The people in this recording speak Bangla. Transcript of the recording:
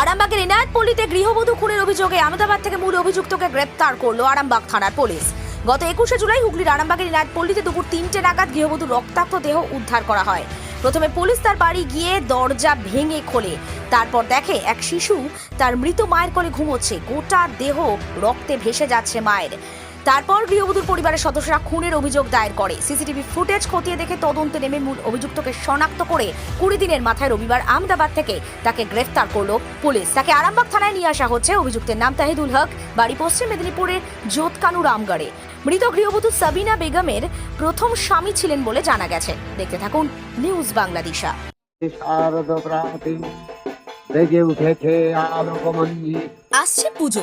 আরামবাগের এনায়তপল্লীতে গৃহবধূ খুনের অভিযোগে আহমেদাবাদ থেকে মূল অভিযুক্তকে গ্রেপ্তার করল আরামবাগ থানার পুলিশ। গত একুশে জুলাই হুগলির আরামবাগের এনায়তপল্লীতে দুপুর তিনটে নাগাদ গৃহবধূ রক্তাক্ত দেহ উদ্ধার করা হয়। প্রথমে পুলিশ তার বাড়ি গিয়ে দরজা ভেঙে খোলে। তারপর দেখে এক শিশু তার মৃত মায়ের কোলে ঘুমোচ্ছে। গোটা দেহ রক্তে ভেসে যাচ্ছে মায়ের। তারপর গৃহবধূর পরিবারের সদস্যরা খুনের অভিযোগ দায়ের করে। সিসিটিভি ফুটেজ খতিয়ে দেখে তদন্তে নেমে মূল অভিযুক্তকে শনাক্ত করে কুড়ি দিনের মাথায় রবিবার আহমেদাবাদ থেকে তাকে গ্রেফতার করল পুলিশ। তাকে আরামবাগ থানায় নিয়ে আসা হচ্ছে। অভিযুক্তের নাম তাহিদুল হক। বাড়ি পশ্চিম মেদিনীপুরের জোতকানু রামগড়ে। মৃত গৃহবধূ সাবিনা বেগমের প্রথম স্বামী ছিলেন বলে জানা গেছে। দেখতে থাকুন নিউজ বাংলাদেশা আসছে পুজো।